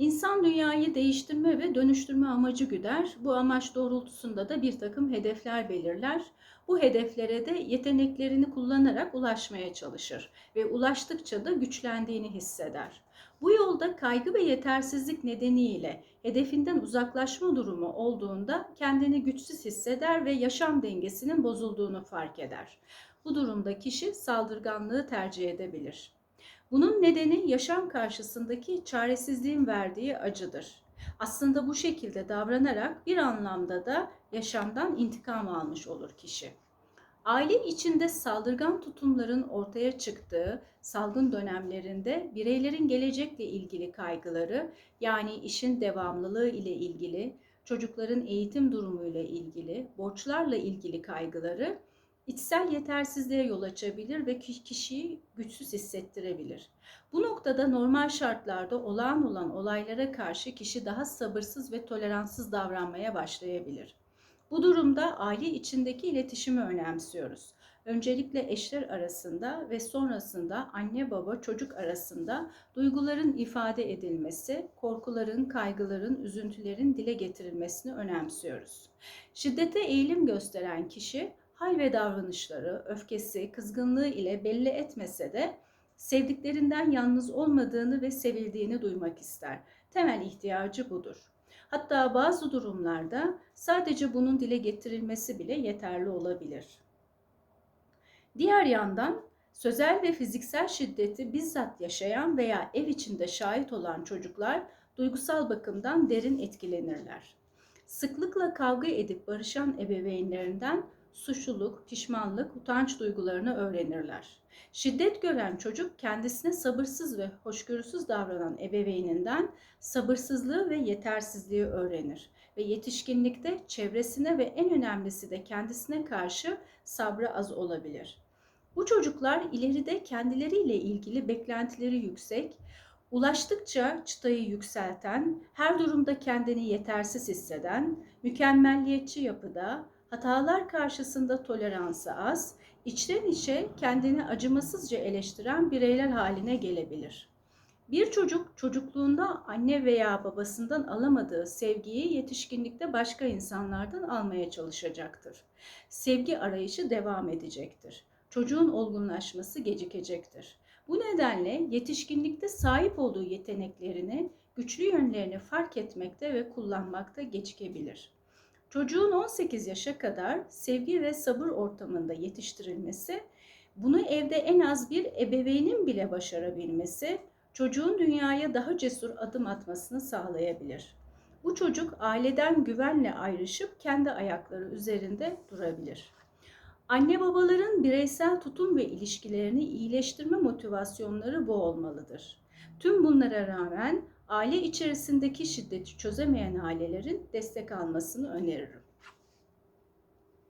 İnsan dünyayı değiştirme ve dönüştürme amacı güder. Bu amaç doğrultusunda da bir takım hedefler belirler. Bu hedeflere de yeteneklerini kullanarak ulaşmaya çalışır ve ulaştıkça da güçlendiğini hisseder. Bu yolda kaygı ve yetersizlik nedeniyle hedefinden uzaklaşma durumu olduğunda kendini güçsüz hisseder ve yaşam dengesinin bozulduğunu fark eder. Bu durumda kişi saldırganlığı tercih edebilir. Bunun nedeni yaşam karşısındaki çaresizliğin verdiği acıdır. Aslında bu şekilde davranarak bir anlamda da yaşamdan intikam almış olur kişi. Aile içinde saldırgan tutumların ortaya çıktığı salgın dönemlerinde bireylerin gelecekle ilgili kaygıları yani işin devamlılığı ile ilgili, çocukların eğitim durumuyla ilgili, borçlarla ilgili kaygıları içsel yetersizliğe yol açabilir ve kişiyi güçsüz hissettirebilir. Bu noktada normal şartlarda olağan olan olaylara karşı kişi daha sabırsız ve toleranssız davranmaya başlayabilir. Bu durumda aile içindeki iletişimi önemsiyoruz. Öncelikle eşler arasında ve sonrasında anne baba çocuk arasında duyguların ifade edilmesi, korkuların, kaygıların, üzüntülerin dile getirilmesini önemsiyoruz. Şiddete eğilim gösteren kişi hal ve davranışları, öfkesi, kızgınlığı ile belli etmese de sevdiklerinden yalnız olmadığını ve sevildiğini duymak ister. Temel ihtiyacı budur. Hatta bazı durumlarda sadece bunun dile getirilmesi bile yeterli olabilir. Diğer yandan sözel ve fiziksel şiddeti bizzat yaşayan veya ev içinde şahit olan çocuklar duygusal bakımdan derin etkilenirler. Sıklıkla kavga edip barışan ebeveynlerinden suçluluk, pişmanlık, utanç duygularını öğrenirler. Şiddet gören çocuk kendisine sabırsız ve hoşgörüsüz davranan ebeveyninden sabırsızlığı ve yetersizliği öğrenir ve yetişkinlikte çevresine ve en önemlisi de kendisine karşı sabrı az olabilir. Bu çocuklar ileride kendileriyle ilgili beklentileri yüksek, ulaştıkça çıtayı yükselten, her durumda kendini yetersiz hisseden, mükemmelliyetçi yapıda, hatalar karşısında toleransı az, içten içe kendini acımasızca eleştiren bireyler haline gelebilir. Bir çocuk çocukluğunda anne veya babasından alamadığı sevgiyi yetişkinlikte başka insanlardan almaya çalışacaktır. Sevgi arayışı devam edecektir. Çocuğun olgunlaşması gecikecektir. Bu nedenle yetişkinlikte sahip olduğu yeteneklerini, güçlü yönlerini fark etmekte ve kullanmakta gecikebilir. Çocuğun 18 yaşa kadar sevgi ve sabır ortamında yetiştirilmesi, bunu evde en az bir ebeveynin bile başarabilmesi, çocuğun dünyaya daha cesur adım atmasını sağlayabilir. Bu çocuk aileden güvenle ayrışıp kendi ayakları üzerinde durabilir. Anne babaların bireysel tutum ve ilişkilerini iyileştirme motivasyonları bu olmalıdır. Tüm bunlara rağmen aile içerisindeki şiddeti çözemeyen ailelerin destek almasını öneririm.